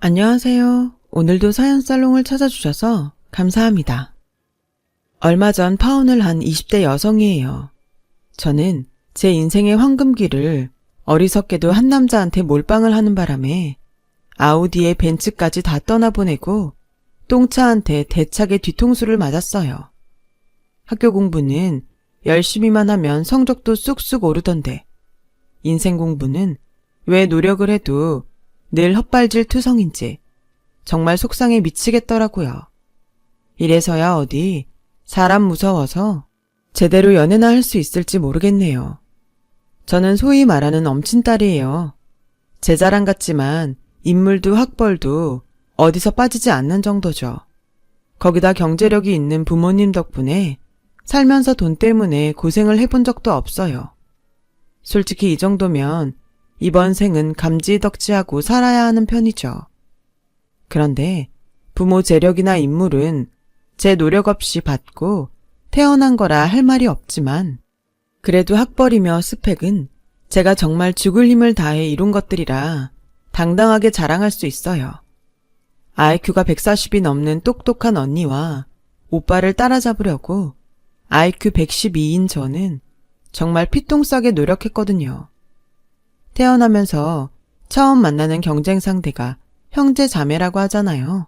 안녕하세요. 오늘도 사연 살롱을 찾아주셔서 감사합니다. 얼마 전 파혼을 한 20대 여성이에요. 저는 제 인생의 황금기를 어리석게도 한 남자한테 몰빵을 하는 바람에 아우디에 벤츠까지 다 떠나보내고 똥차한테 대차게 뒤통수를 맞았어요. 학교 공부는 열심히만 하면 성적도 쑥쑥 오르던데 인생 공부는 왜 노력을 해도 늘 헛발질 투성인지 정말 속상해 미치겠더라고요. 이래서야 어디 사람 무서워서 제대로 연애나 할 수 있을지 모르겠네요. 저는 소위 말하는 엄친딸이에요. 제 자랑 같지만 인물도 학벌도 어디서 빠지지 않는 정도죠. 거기다 경제력이 있는 부모님 덕분에 살면서 돈 때문에 고생을 해본 적도 없어요. 솔직히 이 정도면 이번 생은 감지덕지하고 살아야 하는 편이죠. 그런데 부모 재력이나 인물은 제 노력 없이 받고 태어난 거라 할 말이 없지만 그래도 학벌이며 스펙은 제가 정말 죽을 힘을 다해 이룬 것들이라 당당하게 자랑할 수 있어요. IQ가 140이 넘는 똑똑한 언니와 오빠를 따라잡으려고 IQ 112인 저는 정말 피똥 싸게 노력했거든요. 태어나면서 처음 만나는 경쟁 상대가 형제 자매라고 하잖아요.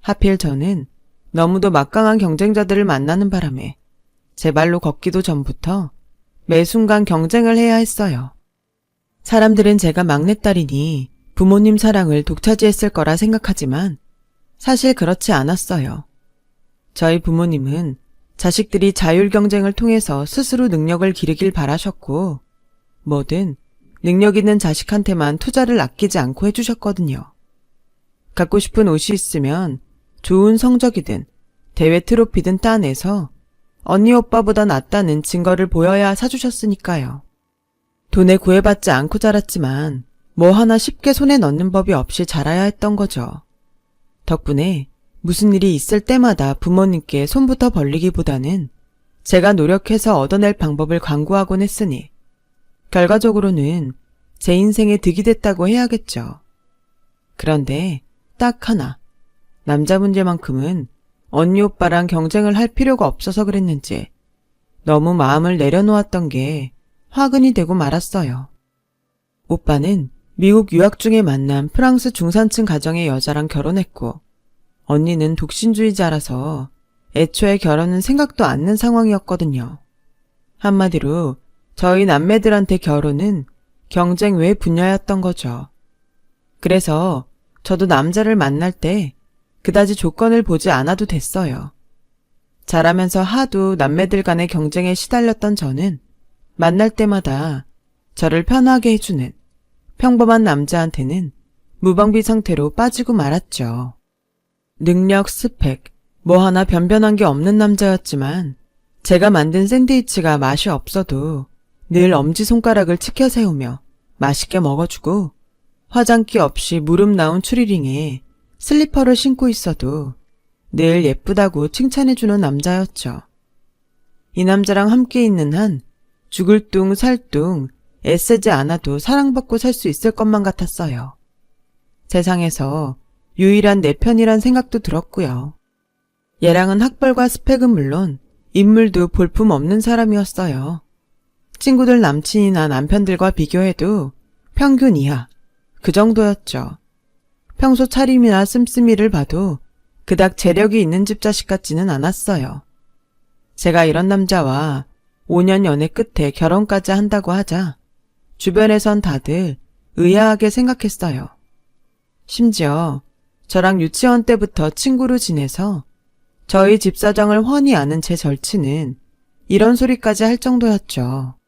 하필 저는 너무도 막강한 경쟁자들을 만나는 바람에 제 발로 걷기도 전부터 매 순간 경쟁을 해야 했어요. 사람들은 제가 막내딸이니 부모님 사랑을 독차지했을 거라 생각하지만 사실 그렇지 않았어요. 저희 부모님은 자식들이 자율 경쟁을 통해서 스스로 능력을 기르길 바라셨고 뭐든 능력 있는 자식한테만 투자를 아끼지 않고 해주셨거든요. 갖고 싶은 옷이 있으면 좋은 성적이든 대회 트로피든 따내서 언니 오빠보다 낫다는 증거를 보여야 사주셨으니까요. 돈에 구애받지 않고 자랐지만 뭐 하나 쉽게 손에 넣는 법이 없이 자라야 했던 거죠. 덕분에 무슨 일이 있을 때마다 부모님께 손부터 벌리기보다는 제가 노력해서 얻어낼 방법을 광고하곤 했으니 결과적으로는 제 인생에 득이 됐다고 해야겠죠. 그런데 딱 하나 남자 문제만큼은 언니 오빠랑 경쟁을 할 필요가 없어서 그랬는지 너무 마음을 내려놓았던 게 화근이 되고 말았어요. 오빠는 미국 유학 중에 만난 프랑스 중산층 가정의 여자랑 결혼했고 언니는 독신주의자라서 애초에 결혼은 생각도 않는 상황이었거든요. 한마디로 저희 남매들한테 결혼은 경쟁 외 분야였던 거죠. 그래서 저도 남자를 만날 때 그다지 조건을 보지 않아도 됐어요. 자라면서 하도 남매들 간의 경쟁에 시달렸던 저는 만날 때마다 저를 편하게 해주는 평범한 남자한테는 무방비 상태로 빠지고 말았죠. 능력, 스펙, 뭐 하나 변변한 게 없는 남자였지만 제가 만든 샌드위치가 맛이 없어도 늘 엄지손가락을 치켜 세우며 맛있게 먹어주고 화장기 없이 무릎 나온 추리링에 슬리퍼를 신고 있어도 늘 예쁘다고 칭찬해주는 남자였죠. 이 남자랑 함께 있는 한 죽을 뚱 살뚱 애쓰지 않아도 사랑받고 살 수 있을 것만 같았어요. 세상에서 유일한 내 편이란 생각도 들었고요. 얘랑은 학벌과 스펙은 물론 인물도 볼품 없는 사람이었어요. 친구들 남친이나 남편들과 비교해도 평균 이하, 그 정도였죠. 평소 차림이나 씀씀이를 봐도 그닥 재력이 있는 집 자식 같지는 않았어요. 제가 이런 남자와 5년 연애 끝에 결혼까지 한다고 하자 주변에선 다들 의아하게 생각했어요. 심지어 저랑 유치원 때부터 친구로 지내서 저희 집 사정을 훤히 아는 제 절친은 이런 소리까지 할 정도였죠.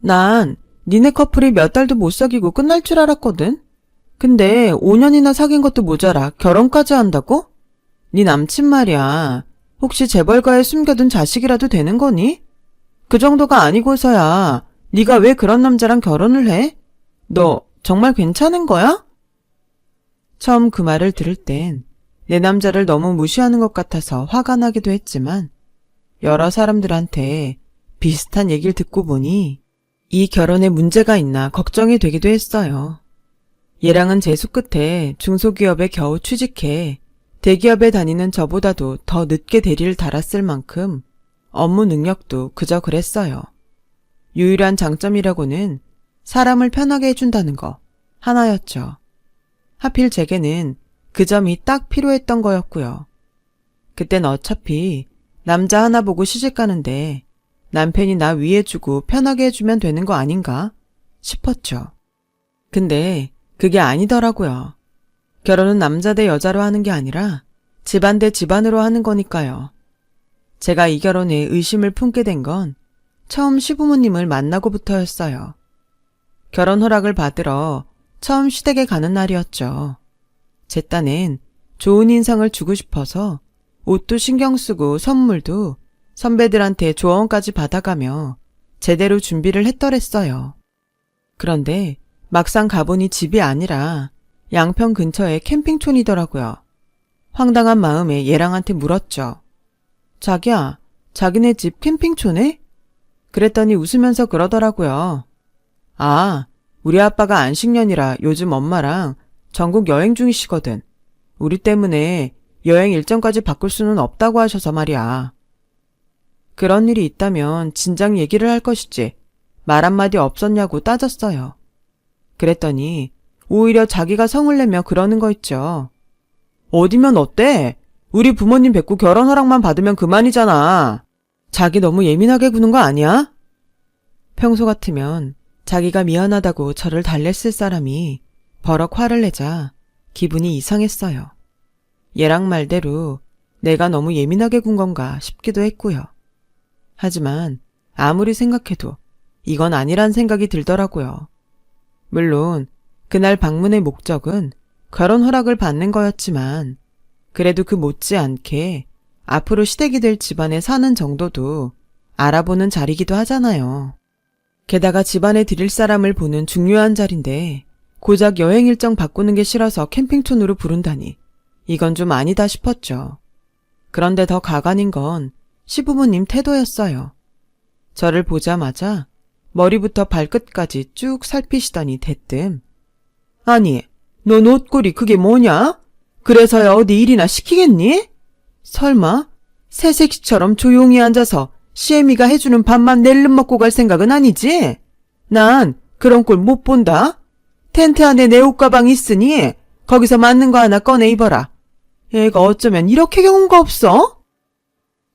난 니네 커플이 몇 달도 못 사귀고 끝날 줄 알았거든? 근데 5년이나 사귄 것도 모자라 결혼까지 한다고? 네 남친 말이야. 혹시 재벌가에 숨겨둔 자식이라도 되는 거니? 그 정도가 아니고서야 네가 왜 그런 남자랑 결혼을 해? 너 정말 괜찮은 거야? 처음 그 말을 들을 땐 내 남자를 너무 무시하는 것 같아서 화가 나기도 했지만 여러 사람들한테 비슷한 얘기를 듣고 보니 이 결혼에 문제가 있나 걱정이 되기도 했어요. 얘랑은 재수 끝에 중소기업에 겨우 취직해 대기업에 다니는 저보다도 더 늦게 대리를 달았을 만큼 업무 능력도 그저 그랬어요. 유일한 장점이라고는 사람을 편하게 해준다는 거 하나였죠. 하필 제게는 그 점이 딱 필요했던 거였고요. 그땐 어차피 남자 하나 보고 시집 가는데 남편이 나 위해주고 편하게 해주면 되는 거 아닌가 싶었죠. 근데 그게 아니더라고요. 결혼은 남자 대 여자로 하는 게 아니라 집안 대 집안으로 하는 거니까요. 제가 이 결혼에 의심을 품게 된 건 처음 시부모님을 만나고부터였어요. 결혼 허락을 받으러 처음 시댁에 가는 날이었죠. 제 딴엔 좋은 인상을 주고 싶어서 옷도 신경 쓰고 선물도 선배들한테 조언까지 받아가며 제대로 준비를 했더랬어요. 그런데 막상 가보니 집이 아니라 양평 근처의 캠핑촌이더라고요. 황당한 마음에 얘랑한테 물었죠. 자기야, 자기네 집 캠핑촌에? 그랬더니 웃으면서 그러더라고요. 아, 우리 아빠가 안식년이라 요즘 엄마랑 전국 여행 중이시거든. 우리 때문에 여행 일정까지 바꿀 수는 없다고 하셔서 말이야. 그런 일이 있다면 진작 얘기를 할 것이지. 말 한마디 없었냐고 따졌어요. 그랬더니 오히려 자기가 성을 내며 그러는 거 있죠. 어디면 어때? 우리 부모님 뵙고 결혼 허락만 받으면 그만이잖아. 자기 너무 예민하게 구는 거 아니야? 평소 같으면 자기가 미안하다고 저를 달랬을 사람이 버럭 화를 내자 기분이 이상했어요. 얘랑 말대로 내가 너무 예민하게 군 건가 싶기도 했고요. 하지만 아무리 생각해도 이건 아니란 생각이 들더라고요. 물론 그날 방문의 목적은 결혼 허락을 받는 거였지만 그래도 그 못지않게 앞으로 시댁이 될 집안에 사는 정도도 알아보는 자리기도 하잖아요. 게다가 집안에 드릴 사람을 보는 중요한 자리인데 고작 여행 일정 바꾸는 게 싫어서 캠핑촌으로 부른다니 이건 좀 아니다 싶었죠. 그런데 더 가관인 건 시부모님 태도였어요. 저를 보자마자 머리부터 발끝까지 쭉 살피시더니 대뜸 아니, 넌 옷걸이 그게 뭐냐? 그래서야 어디 일이나 시키겠니? 설마 새색시처럼 조용히 앉아서 시애미가 해주는 밥만 낼름 먹고 갈 생각은 아니지? 난 그런 꼴 못 본다. 텐트 안에 내 옷가방 있으니 거기서 맞는 거 하나 꺼내 입어라. 애가 어쩌면 이렇게 경우가 없어?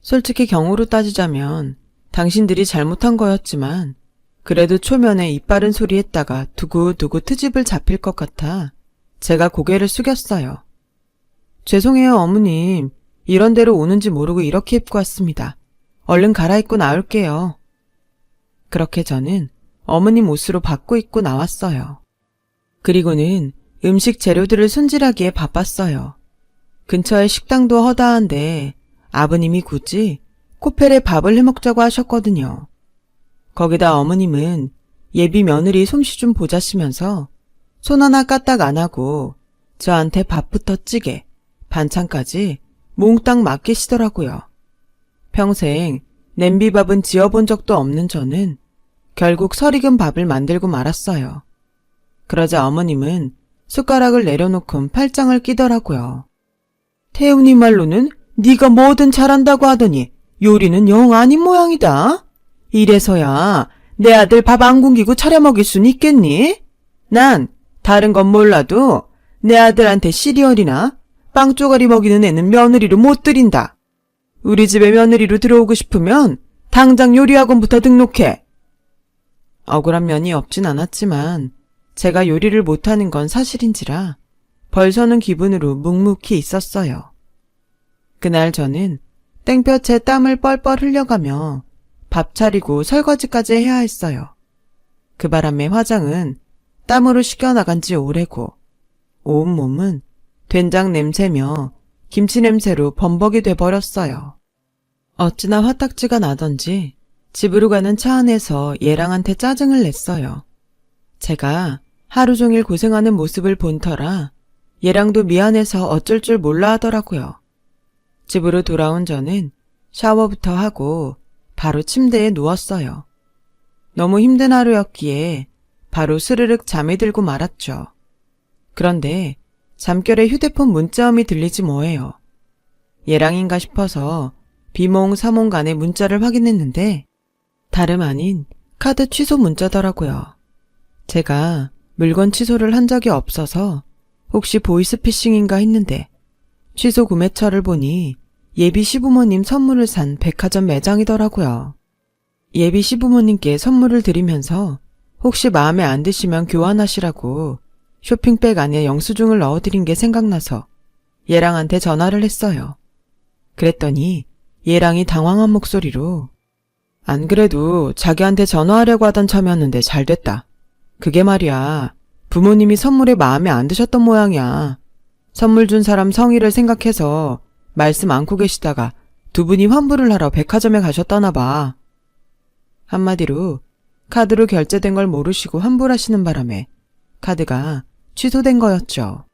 솔직히 경우로 따지자면 당신들이 잘못한 거였지만 그래도 초면에 이빠른 소리 했다가 두고두고 트집을 잡힐 것 같아 제가 고개를 숙였어요. 죄송해요, 어머님. 이런 데로 오는지 모르고 이렇게 입고 왔습니다. 얼른 갈아입고 나올게요. 그렇게 저는 어머님 옷으로 바꿔 입고 나왔어요. 그리고는 음식 재료들을 손질하기에 바빴어요. 근처에 식당도 허다한데 아버님이 굳이 코펠에 밥을 해먹자고 하셨거든요. 거기다 어머님은 예비 며느리 솜씨 좀 보자시면서 손 하나 까딱 안 하고 저한테 밥부터 찌개, 반찬까지 몽땅 맡기시더라고요. 평생 냄비밥은 지어본 적도 없는 저는 결국 설익은 밥을 만들고 말았어요. 그러자 어머님은 숟가락을 내려놓고 팔짱을 끼더라고요. 태훈이 말로는 네가 뭐든 잘한다고 하더니 요리는 영 아닌 모양이다. 이래서야 내 아들 밥 안 굶기고 차려 먹일 순 있겠니? 난 다른 건 몰라도 내 아들한테 시리얼이나 빵 쪼가리 먹이는 애는 며느리로 못 들인다. 우리 집에 며느리로 들어오고 싶으면 당장 요리학원부터 등록해. 억울한 면이 없진 않았지만 제가 요리를 못하는 건 사실인지라 벌서는 기분으로 묵묵히 있었어요. 그날 저는 땡볕에 땀을 뻘뻘 흘려가며 밥 차리고 설거지까지 해야 했어요. 그 바람에 화장은 땀으로 식혀나간 지 오래고 온몸은 된장 냄새며 김치 냄새로 범벅이 돼버렸어요. 어찌나 화딱지가 나던지 집으로 가는 차 안에서 얘랑한테 짜증을 냈어요. 제가 하루 종일 고생하는 모습을 본 터라 얘랑도 미안해서 어쩔 줄 몰라 하더라고요. 집으로 돌아온 저는 샤워부터 하고 바로 침대에 누웠어요. 너무 힘든 하루였기에 바로 스르륵 잠이 들고 말았죠. 그런데 잠결에 휴대폰 문자음이 들리지 뭐예요. 얘랑인가 싶어서 비몽 사몽 간의 문자를 확인했는데 다름 아닌 카드 취소 문자더라고요. 제가 물건 취소를 한 적이 없어서 혹시 보이스피싱인가 했는데 취소 구매처를 보니 예비 시부모님 선물을 산 백화점 매장이더라고요. 예비 시부모님께 선물을 드리면서 혹시 마음에 안 드시면 교환하시라고 쇼핑백 안에 영수증을 넣어드린 게 생각나서 얘랑한테 전화를 했어요. 그랬더니 얘랑이 당황한 목소리로 안 그래도 자기한테 전화하려고 하던 참이었는데 잘 됐다. 그게 말이야. 부모님이 선물에 마음에 안 드셨던 모양이야. 선물 준 사람 성의를 생각해서 말씀 안고 계시다가 두 분이 환불을 하러 백화점에 가셨다나 봐. 한마디로 카드로 결제된 걸 모르시고 환불하시는 바람에 카드가 취소된 거였죠.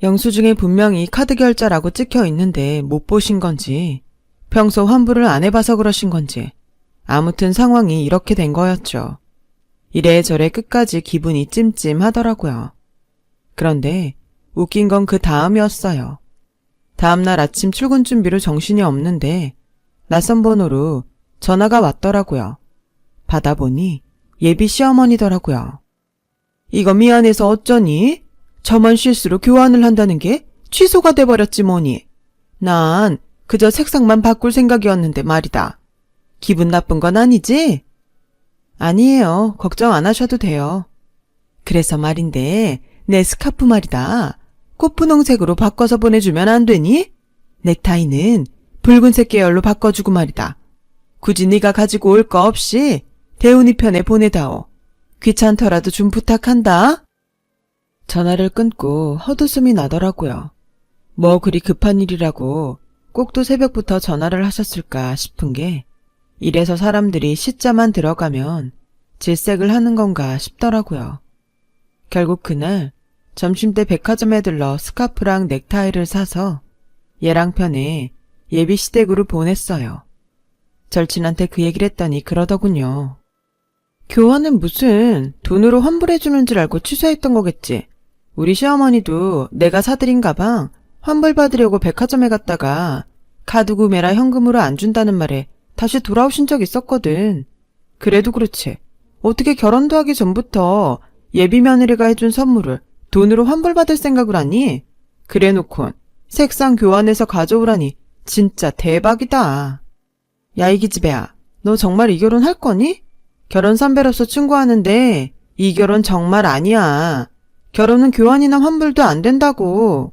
영수증에 분명히 카드 결제라고 찍혀 있는데 못 보신 건지 평소 환불을 안 해봐서 그러신 건지 아무튼 상황이 이렇게 된 거였죠. 이래저래 끝까지 기분이 찜찜하더라고요. 그런데 웃긴 건 그 다음이었어요. 다음날 아침 출근 준비로 정신이 없는데 낯선 번호로 전화가 왔더라고요. 받아보니 예비 시어머니더라고요. 이거 미안해서 어쩌니? 저만 실수로 교환을 한다는 게 취소가 돼버렸지 뭐니. 난 그저 색상만 바꿀 생각이었는데 말이다. 기분 나쁜 건 아니지? 아니에요. 걱정 안 하셔도 돼요. 그래서 말인데 내 스카프 말이다. 꽃분홍색으로 바꿔서 보내주면 안 되니? 넥타이는 붉은색 계열로 바꿔주고 말이다. 굳이 네가 가지고 올 거 없이 대운이 편에 보내다오. 귀찮더라도 좀 부탁한다. 전화를 끊고 헛웃음이 나더라고요. 뭐 그리 급한 일이라고 꼭또 새벽부터 전화를 하셨을까 싶은 게 이래서 사람들이 시자만 들어가면 질색을 하는 건가 싶더라고요. 결국 그날 점심때 백화점에 들러 스카프랑 넥타이를 사서 얘랑 편에 예비 시댁으로 보냈어요. 절친한테 그 얘기를 했더니 그러더군요. 교환은 무슨 돈으로 환불해주는 줄 알고 취소했던 거겠지. 우리 시어머니도 내가 사드린 가방 환불받으려고 백화점에 갔다가 카드 구매라 현금으로 안 준다는 말에 다시 돌아오신 적 있었거든. 그래도 그렇지. 어떻게 결혼도 하기 전부터 예비 며느리가 해준 선물을 돈으로 환불받을 생각을 하니? 그래 놓곤 색상 교환해서 가져오라니 진짜 대박이다. 야, 이 기집애야. 너 정말 이 결혼 할 거니? 결혼 선배로서 충고하는데 이 결혼 정말 아니야. 결혼은 교환이나 환불도 안 된다고.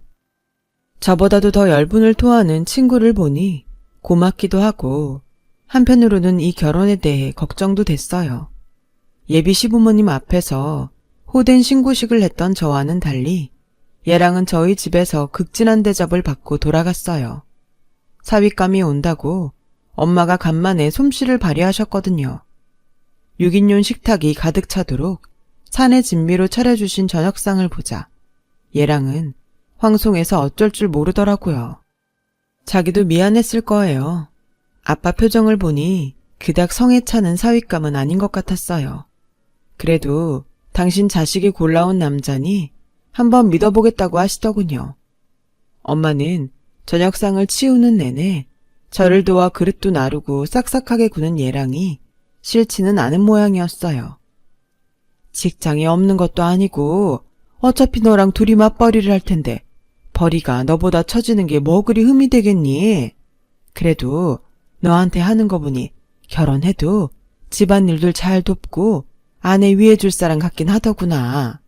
저보다도 더 열분을 토하는 친구를 보니 고맙기도 하고 한편으로는 이 결혼에 대해 걱정도 됐어요. 예비 시부모님 앞에서 호된 신고식을 했던 저와는 달리 얘랑은 저희 집에서 극진한 대접을 받고 돌아갔어요. 사윗감이 온다고 엄마가 간만에 솜씨를 발휘하셨거든요. 6인용 식탁이 가득 차도록 산의 진미로 차려주신 저녁상을 보자 얘랑은 황송해서 어쩔 줄 모르더라고요. 자기도 미안했을 거예요. 아빠 표정을 보니 그닥 성에 차는 사윗감은 아닌 것 같았어요. 그래도 당신 자식이 골라온 남자니 한번 믿어보겠다고 하시더군요. 엄마는 저녁상을 치우는 내내 저를 도와 그릇도 나르고 싹싹하게 구는 예랑이 싫지는 않은 모양이었어요. 직장이 없는 것도 아니고 어차피 너랑 둘이 맞벌이를 할 텐데 벌이가 너보다 처지는 게 뭐 그리 흠이 되겠니? 그래도 너한테 하는 거 보니 결혼해도 집안일들 잘 돕고 아내 위해 줄 사람 같긴 하더구나.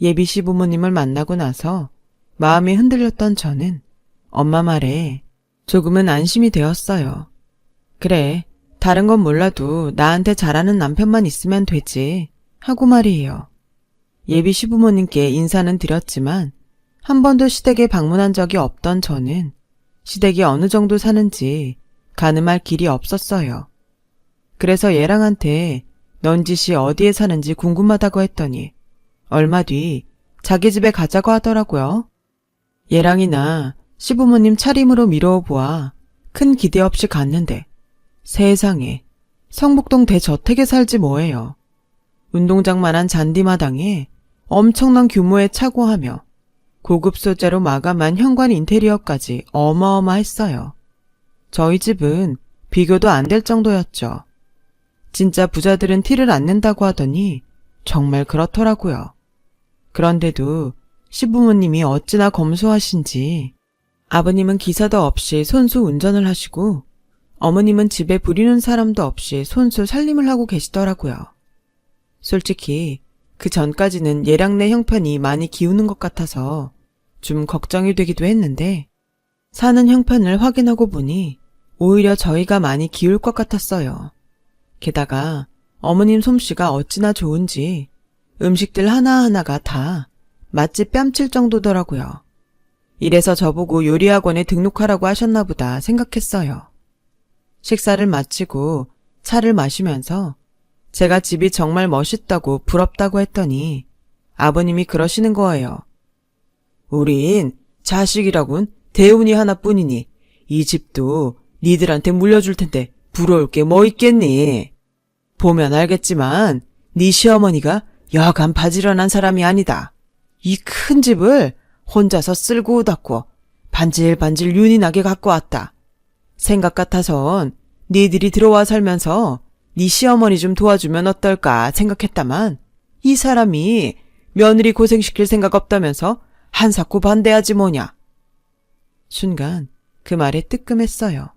예비 시부모님을 만나고 나서 마음이 흔들렸던 저는 엄마 말에 조금은 안심이 되었어요. 그래, 다른 건 몰라도 나한테 잘하는 남편만 있으면 되지. 하고 말이에요. 예비 시부모님께 인사는 드렸지만 한 번도 시댁에 방문한 적이 없던 저는 시댁이 어느 정도 사는지 가늠할 길이 없었어요. 그래서 얘랑한테 넌 짓이 어디에 사는지 궁금하다고 했더니 얼마 뒤 자기 집에 가자고 하더라고요. 얘랑이나 시부모님 차림으로 미뤄 보아 큰 기대 없이 갔는데 세상에 성북동 대저택에 살지 뭐예요. 운동장만한 잔디마당에 엄청난 규모의 차고하며 고급 소재로 마감한 현관 인테리어까지 어마어마했어요. 저희 집은 비교도 안 될 정도였죠. 진짜 부자들은 티를 안 낸다고 하더니 정말 그렇더라고요. 그런데도 시부모님이 어찌나 검소하신지 아버님은 기사도 없이 손수 운전을 하시고 어머님은 집에 부리는 사람도 없이 손수 살림을 하고 계시더라고요. 솔직히 그 전까지는 예량내 형편이 많이 기우는 것 같아서 좀 걱정이 되기도 했는데 사는 형편을 확인하고 보니 오히려 저희가 많이 기울 것 같았어요. 게다가 어머님 솜씨가 어찌나 좋은지 음식들 하나하나가 다 맛집 뺨칠 정도더라고요. 이래서 저보고 요리학원에 등록하라고 하셨나 보다 생각했어요. 식사를 마치고 차를 마시면서 제가 집이 정말 멋있다고 부럽다고 했더니 아버님이 그러시는 거예요. 우린 자식이라곤 대운이 하나뿐이니 이 집도 니들한테 물려줄 텐데 부러울 게 뭐 있겠니? 보면 알겠지만 네 시어머니가 여간 바지런한 사람이 아니다. 이 큰 집을 혼자서 쓸고 닦고 반질반질 윤이 나게 갖고 왔다. 생각 같아선 니들이 들어와 살면서 네 시어머니 좀 도와주면 어떨까 생각했다만 이 사람이 며느리 고생시킬 생각 없다면서 한사코 반대하지 뭐냐. 순간 그 말에 뜨끔했어요.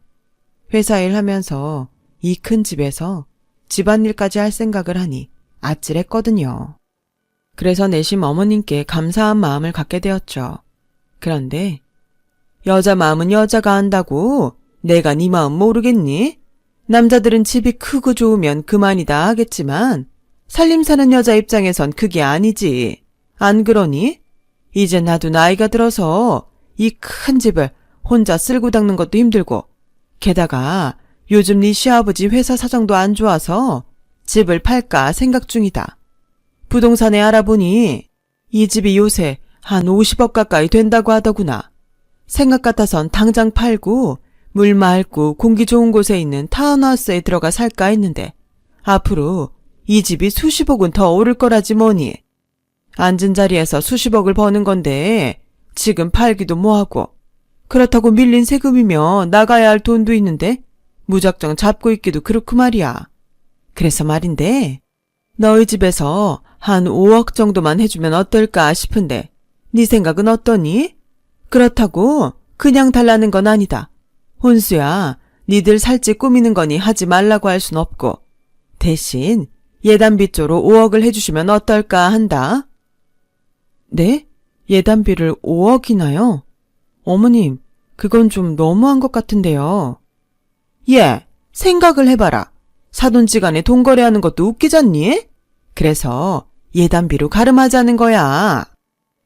회사 일 하면서 이 큰 집에서 집안일까지 할 생각을 하니 아찔했거든요. 그래서 내심 어머님께 감사한 마음을 갖게 되었죠. 그런데 여자 마음은 여자가 안다고 내가 네 마음 모르겠니? 남자들은 집이 크고 좋으면 그만이다 하겠지만 살림 사는 여자 입장에선 그게 아니지. 안 그러니? 이제 나도 나이가 들어서 이 큰 집을 혼자 쓸고 닦는 것도 힘들고 게다가 요즘 네 시아버지 회사 사정도 안 좋아서 집을 팔까 생각 중이다. 부동산에 알아보니 이 집이 요새 한 50억 가까이 된다고 하더구나. 생각 같아선 당장 팔고 물 맑고 공기 좋은 곳에 있는 타운하우스에 들어가 살까 했는데 앞으로 이 집이 수십억은 더 오를 거라지 뭐니. 앉은 자리에서 수십억을 버는 건데 지금 팔기도 뭐하고 그렇다고 밀린 세금이며 나가야 할 돈도 있는데 무작정 잡고 있기도 그렇고 말이야. 그래서 말인데 너희 집에서 한 5억 정도만 해주면 어떨까 싶은데 네 생각은 어떠니? 그렇다고 그냥 달라는 건 아니다. 혼수야, 니들 살찌 꾸미는 거니 하지 말라고 할 순 없고 대신 예단비조로 5억을 해주시면 어떨까 한다. 네? 예단비를 5억이나요? 어머님, 그건 좀 너무한 것 같은데요. 예, 생각을 해봐라. 사돈지간에 돈 거래하는 것도 웃기잖니? 그래서 예단비로 가름하자는 거야.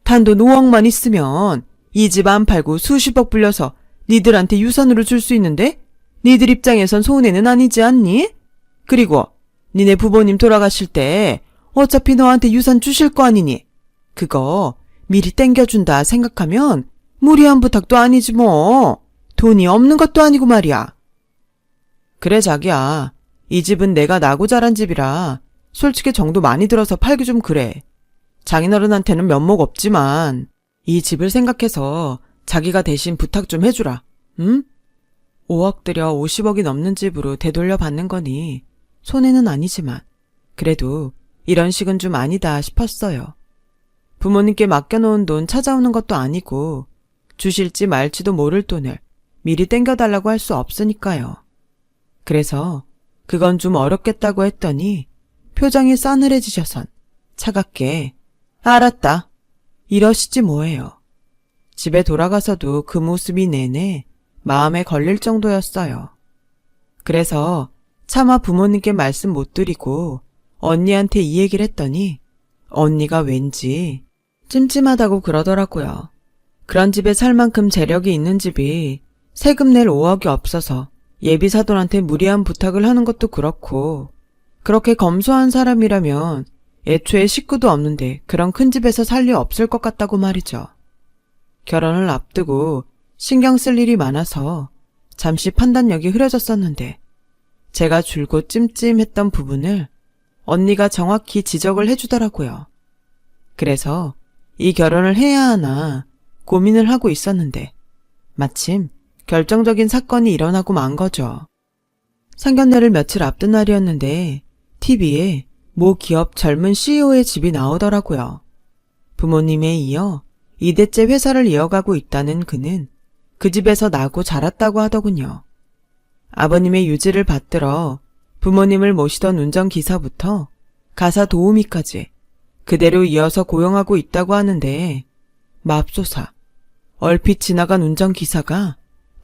단돈 5억만 있으면 이 집 안 팔고 수십억 불려서 니들한테 유산으로 줄 수 있는데 니들 입장에선 손해는 아니지 않니? 그리고 니네 부모님 돌아가실 때 어차피 너한테 유산 주실 거 아니니? 그거 미리 땡겨준다 생각하면 무리한 부탁도 아니지 뭐. 돈이 없는 것도 아니고 말이야. 그래 자기야. 이 집은 내가 나고 자란 집이라 솔직히 정도 많이 들어서 팔기 좀 그래. 장인어른한테는 면목 없지만 이 집을 생각해서 자기가 대신 부탁 좀 해주라. 응? 5억 들여 50억이 넘는 집으로 되돌려 받는 거니 손해는 아니지만 그래도 이런 식은 좀 아니다 싶었어요. 부모님께 맡겨놓은 돈 찾아오는 것도 아니고 주실지 말지도 모를 돈을 미리 땡겨달라고 할 수 없으니까요. 그래서 그건 좀 어렵겠다고 했더니 표정이 싸늘해지셔선 차갑게 알았다. 이러시지 뭐예요. 집에 돌아가서도 그 모습이 내내 마음에 걸릴 정도였어요. 그래서 차마 부모님께 말씀 못 드리고 언니한테 이 얘기를 했더니 언니가 왠지 찜찜하다고 그러더라고요. 그런 집에 살 만큼 재력이 있는 집이 세금 낼 5억이 없어서 예비 사돈한테 무리한 부탁을 하는 것도 그렇고 그렇게 검소한 사람이라면 애초에 식구도 없는데 그런 큰 집에서 살 리 없을 것 같다고 말이죠. 결혼을 앞두고 신경 쓸 일이 많아서 잠시 판단력이 흐려졌었는데 제가 줄곧 찜찜했던 부분을 언니가 정확히 지적을 해주더라고요. 그래서 이 결혼을 해야 하나 고민을 하고 있었는데 마침 결정적인 사건이 일어나고 만 거죠. 상견례를 며칠 앞둔 날이었는데 TV에 모 기업 젊은 CEO의 집이 나오더라고요. 부모님에 이어 2대째 회사를 이어가고 있다는 그는 그 집에서 나고 자랐다고 하더군요. 아버님의 유지를 받들어 부모님을 모시던 운전기사부터 가사 도우미까지 그대로 이어서 고용하고 있다고 하는데 맙소사 얼핏 지나간 운전기사가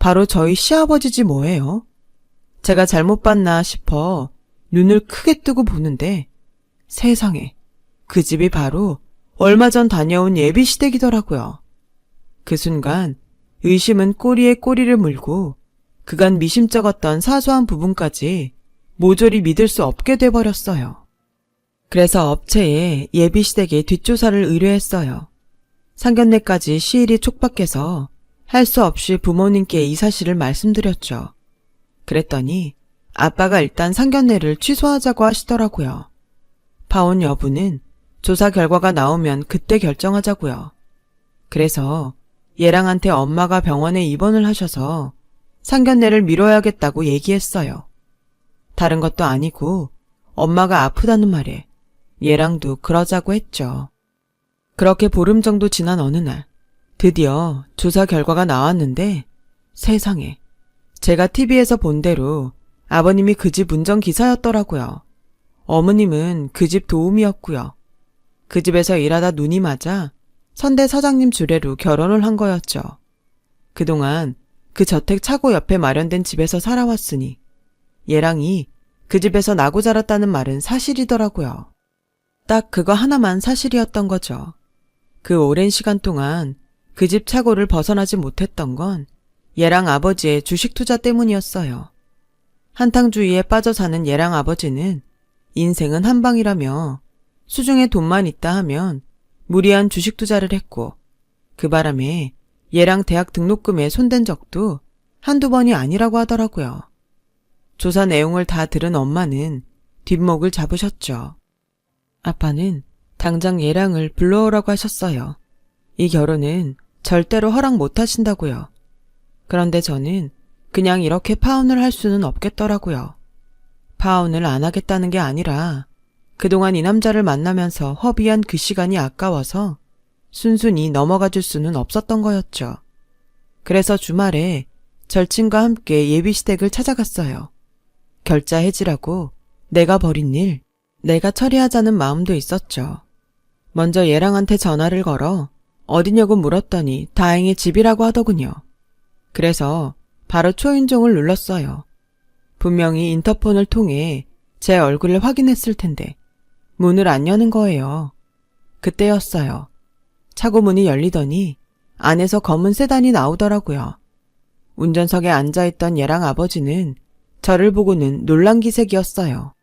바로 저희 시아버지지 뭐예요? 제가 잘못 봤나 싶어 눈을 크게 뜨고 보는데 세상에 그 집이 바로 얼마 전 다녀온 예비 시댁이더라고요. 그 순간 의심은 꼬리에 꼬리를 물고 그간 미심쩍었던 사소한 부분까지 모조리 믿을 수 없게 돼버렸어요. 그래서 업체에 예비 시댁의 뒷조사를 의뢰했어요. 상견례까지 시일이 촉박해서 할 수 없이 부모님께 이 사실을 말씀드렸죠. 그랬더니 아빠가 일단 상견례를 취소하자고 하시더라고요. 파혼 여부는 조사 결과가 나오면 그때 결정하자고요. 그래서 얘랑한테 엄마가 병원에 입원을 하셔서 상견례를 미뤄야겠다고 얘기했어요. 다른 것도 아니고 엄마가 아프다는 말에 얘랑도 그러자고 했죠. 그렇게 보름 정도 지난 어느 날 드디어 조사 결과가 나왔는데 세상에 제가 TV에서 본 대로 아버님이 그 집 운전기사였더라고요. 어머님은 그 집 도우미였고요. 그 집에서 일하다 눈이 맞아 선대 사장님 주례로 결혼을 한 거였죠. 그동안 그 저택 차고 옆에 마련된 집에서 살아왔으니 얘랑이 그 집에서 나고 자랐다는 말은 사실이더라고요. 딱 그거 하나만 사실이었던 거죠. 그 오랜 시간 동안 그 집 차고를 벗어나지 못했던 건 얘랑 아버지의 주식 투자 때문이었어요. 한탕주의에 빠져 사는 얘랑 아버지는 인생은 한 방이라며 수중에 돈만 있다 하면 무리한 주식 투자를 했고 그 바람에 얘랑 대학 등록금에 손댄 적도 한두 번이 아니라고 하더라고요. 조사 내용을 다 들은 엄마는 뒷목을 잡으셨죠. 아빠는 당장 얘랑을 불러오라고 하셨어요. 이 결혼은 절대로 허락 못 하신다고요. 그런데 저는 그냥 이렇게 파혼을 할 수는 없겠더라고요. 파혼을 안 하겠다는 게 아니라 그동안 이 남자를 만나면서 허비한 그 시간이 아까워서 순순히 넘어가 줄 수는 없었던 거였죠. 그래서 주말에 절친과 함께 예비시댁을 찾아갔어요. 결자 해지라고 내가 벌인 일, 내가 처리하자는 마음도 있었죠. 먼저 얘랑한테 전화를 걸어 어디냐고 물었더니 다행히 집이라고 하더군요. 그래서 바로 초인종을 눌렀어요. 분명히 인터폰을 통해 제 얼굴을 확인했을 텐데 문을 안 여는 거예요. 그때였어요. 차고 문이 열리더니 안에서 검은 세단이 나오더라고요. 운전석에 앉아있던 얘랑 아버지는 저를 보고는 놀란 기색이었어요.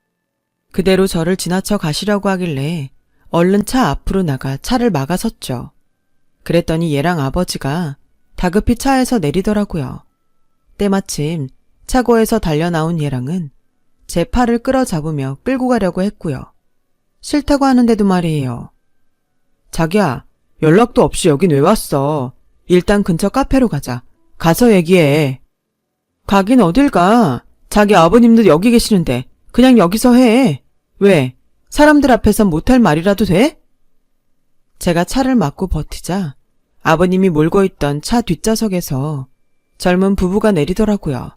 그대로 저를 지나쳐 가시려고 하길래 얼른 차 앞으로 나가 차를 막아섰죠. 그랬더니 얘랑 아버지가 다급히 차에서 내리더라고요. 때마침 차고에서 달려나온 얘랑은 제 팔을 끌어잡으며 끌고 가려고 했고요. 싫다고 하는데도 말이에요. 자기야, 연락도 없이 여긴 왜 왔어? 일단 근처 카페로 가자. 가서 얘기해. 가긴 어딜 가? 자기 아버님도 여기 계시는데 그냥 여기서 해. 왜? 사람들 앞에선 못할 말이라도 돼? 제가 차를 막고 버티자 아버님이 몰고 있던 차 뒷좌석에서 젊은 부부가 내리더라고요.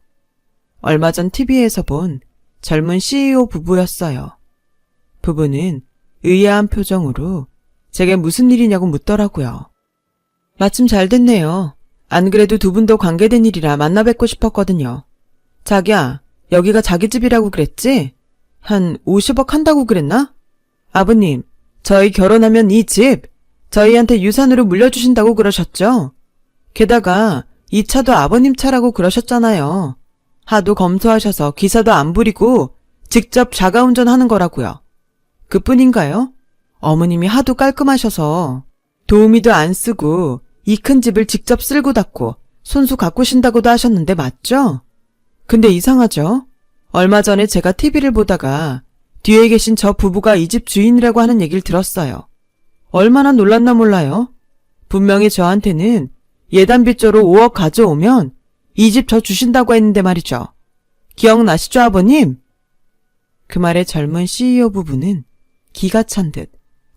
얼마 전 TV에서 본 젊은 CEO 부부였어요. 부부는 의아한 표정으로 제게 무슨 일이냐고 묻더라고요. 마침 잘 됐네요. 안 그래도 두 분도 관계된 일이라 만나 뵙고 싶었거든요. 자기야, 여기가 자기 집이라고 그랬지? 한 50억 한다고 그랬나? 아버님, 저희 결혼하면 이 집, 저희한테 유산으로 물려주신다고 그러셨죠? 게다가 이 차도 아버님 차라고 그러셨잖아요. 하도 검소하셔서 기사도 안 부리고 직접 자가운전 하는 거라고요. 그뿐인가요? 어머님이 하도 깔끔하셔서 도우미도 안 쓰고 이 큰 집을 직접 쓸고 닦고 손수 가꾸신다고도 하셨는데 맞죠? 근데 이상하죠? 얼마 전에 제가 TV를 보다가 뒤에 계신 저 부부가 이 집 주인이라고 하는 얘기를 들었어요. 얼마나 놀랐나 몰라요. 분명히 저한테는 예단비조로 5억 가져오면 이 집 저 주신다고 했는데 말이죠. 기억나시죠, 아버님? 그 말에 젊은 CEO 부부는 기가 찬 듯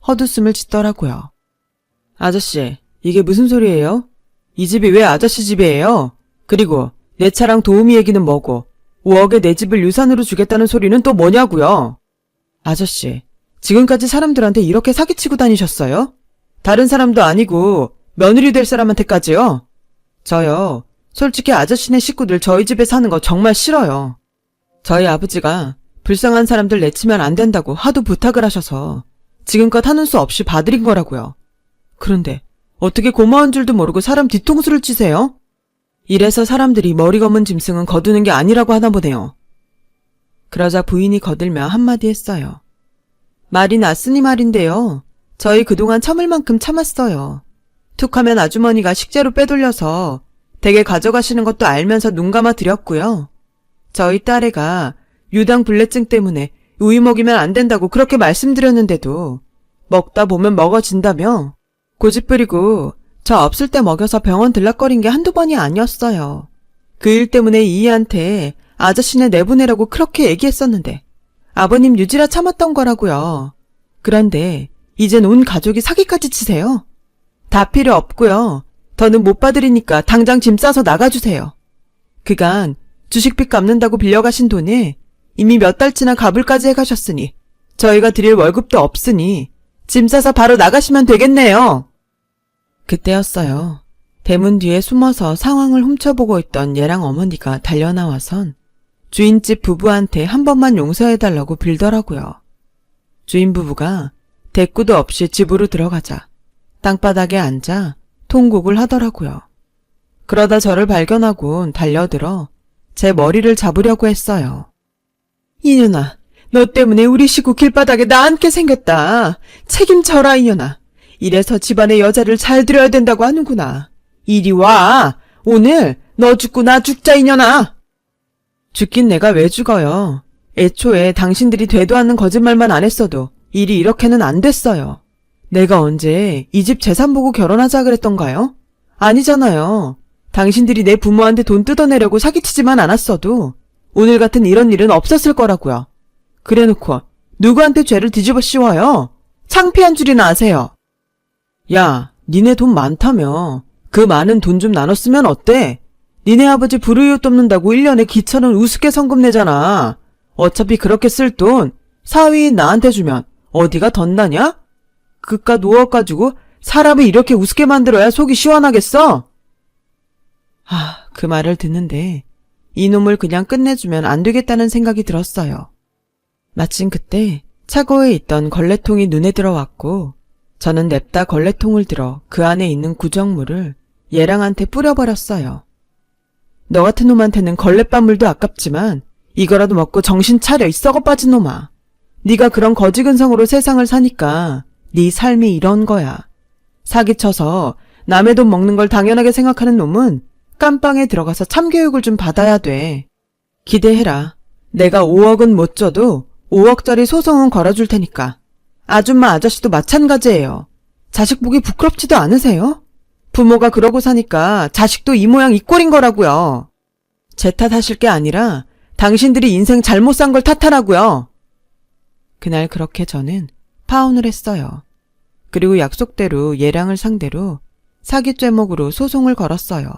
헛웃음을 짓더라고요. 아저씨, 이게 무슨 소리예요? 이 집이 왜 아저씨 집이에요? 그리고 내 차랑 도우미 얘기는 뭐고 5억에 내 집을 유산으로 주겠다는 소리는 또 뭐냐고요? 아저씨, 지금까지 사람들한테 이렇게 사기치고 다니셨어요? 다른 사람도 아니고 며느리 될 사람한테까지요? 저요, 솔직히 아저씨네 식구들 저희 집에 사는 거 정말 싫어요. 저희 아버지가 불쌍한 사람들 내치면 안 된다고 하도 부탁을 하셔서 지금껏 하는 수 없이 봐드린 거라고요. 그런데 어떻게 고마운 줄도 모르고 사람 뒤통수를 치세요? 이래서 사람들이 머리 검은 짐승은 거두는 게 아니라고 하나 보네요. 그러자 부인이 거들며 한마디 했어요. 말이 낫으니 말인데요. 저희 그동안 참을 만큼 참았어요. 툭 하면 아주머니가 식재료 빼돌려서 댁에 가져가시는 것도 알면서 눈 감아 드렸고요. 저희 딸애가 유당 불내증 때문에 우유 먹이면 안 된다고 그렇게 말씀드렸는데도 먹다 보면 먹어진다며 고집 부리고 저 없을 때 먹여서 병원 들락거린 게 한두 번이 아니었어요. 그 일 때문에 이희한테 아저씨네 내보내라고 그렇게 얘기했었는데 아버님 유지라 참았던 거라고요. 그런데 이젠 온 가족이 사기까지 치세요. 다 필요 없고요. 더는 못 받으리니까 당장 짐 싸서 나가주세요. 그간 주식빚 갚는다고 빌려가신 돈에 이미 몇 달치나 갚을까지 해가셨으니 저희가 드릴 월급도 없으니 짐 싸서 바로 나가시면 되겠네요. 그때였어요. 대문 뒤에 숨어서 상황을 훔쳐보고 있던 얘랑 어머니가 달려나와선 주인집 부부한테 한 번만 용서해달라고 빌더라고요. 주인 부부가 대꾸도 없이 집으로 들어가자 땅바닥에 앉아 통곡을 하더라고요. 그러다 저를 발견하곤 달려들어 제 머리를 잡으려고 했어요. 이년아, 너 때문에 우리 식구 길바닥에 나앉게 생겼다. 책임져라, 이년아. 이래서 집안의 여자를 잘 들여야 된다고 하는구나. 이리 와. 오늘 너 죽고 나 죽자, 이년아. 죽긴 내가 왜 죽어요. 애초에 당신들이 되도 않는 거짓말만 안 했어도 일이 이렇게는 안 됐어요. 내가 언제 이 집 재산 보고 결혼하자 그랬던가요? 아니잖아요. 당신들이 내 부모한테 돈 뜯어내려고 사기치지만 않았어도 오늘 같은 이런 일은 없었을 거라고요. 그래 놓고 누구한테 죄를 뒤집어 씌워요? 창피한 줄이나 아세요. 야, 니네 돈 많다며. 그 많은 돈 좀 나눴으면 어때? 니네 아버지 불우이웃 돕는다고 1년에 기천은 우습게 성금 내잖아. 어차피 그렇게 쓸 돈 사위인 나한테 주면 어디가 덧나냐? 그깟 5억 가지고 사람을 이렇게 우습게 만들어야 속이 시원하겠어? 아, 그 말을 듣는데 이놈을 그냥 끝내주면 안 되겠다는 생각이 들었어요. 마침 그때 차고에 있던 걸레통이 눈에 들어왔고 저는 냅다 걸레통을 들어 그 안에 있는 구정물을 얘랑한테 뿌려버렸어요. 너 같은 놈한테는 걸레밥물도 아깝지만 이거라도 먹고 정신 차려 이 썩어 빠진 놈아. 네가 그런 거지근성으로 세상을 사니까 네 삶이 이런 거야. 사기쳐서 남의 돈 먹는 걸 당연하게 생각하는 놈은 깜빵에 들어가서 참교육을 좀 받아야 돼. 기대해라. 내가 5억은 못 줘도 5억짜리 소송은 걸어줄 테니까. 아줌마 아저씨도 마찬가지예요. 자식 보기 부끄럽지도 않으세요? 부모가 그러고 사니까 자식도 이 모양 이 꼴인 거라고요. 제 탓하실 게 아니라 당신들이 인생 잘못 산 걸 탓하라고요. 그날 그렇게 저는 파혼을 했어요. 그리고 약속대로 예랑을 상대로 사기 죄목으로 소송을 걸었어요.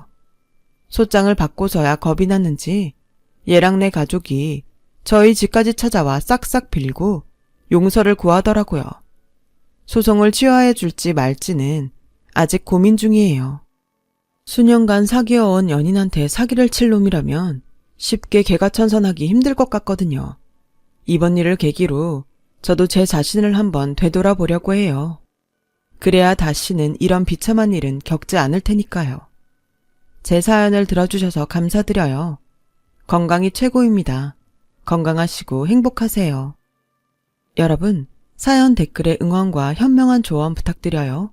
소장을 받고서야 겁이 났는지 얘랑네 가족이 저희 집까지 찾아와 싹싹 빌고 용서를 구하더라고요. 소송을 취하해 줄지 말지는 아직 고민 중이에요. 수년간 사귀어온 연인한테 사기를 칠 놈이라면 쉽게 개가 천선하기 힘들 것 같거든요. 이번 일을 계기로 저도 제 자신을 한번 되돌아보려고 해요. 그래야 다시는 이런 비참한 일은 겪지 않을 테니까요. 제 사연을 들어주셔서 감사드려요. 건강이 최고입니다. 건강하시고 행복하세요. 여러분, 사연 댓글에 응원과 현명한 조언 부탁드려요.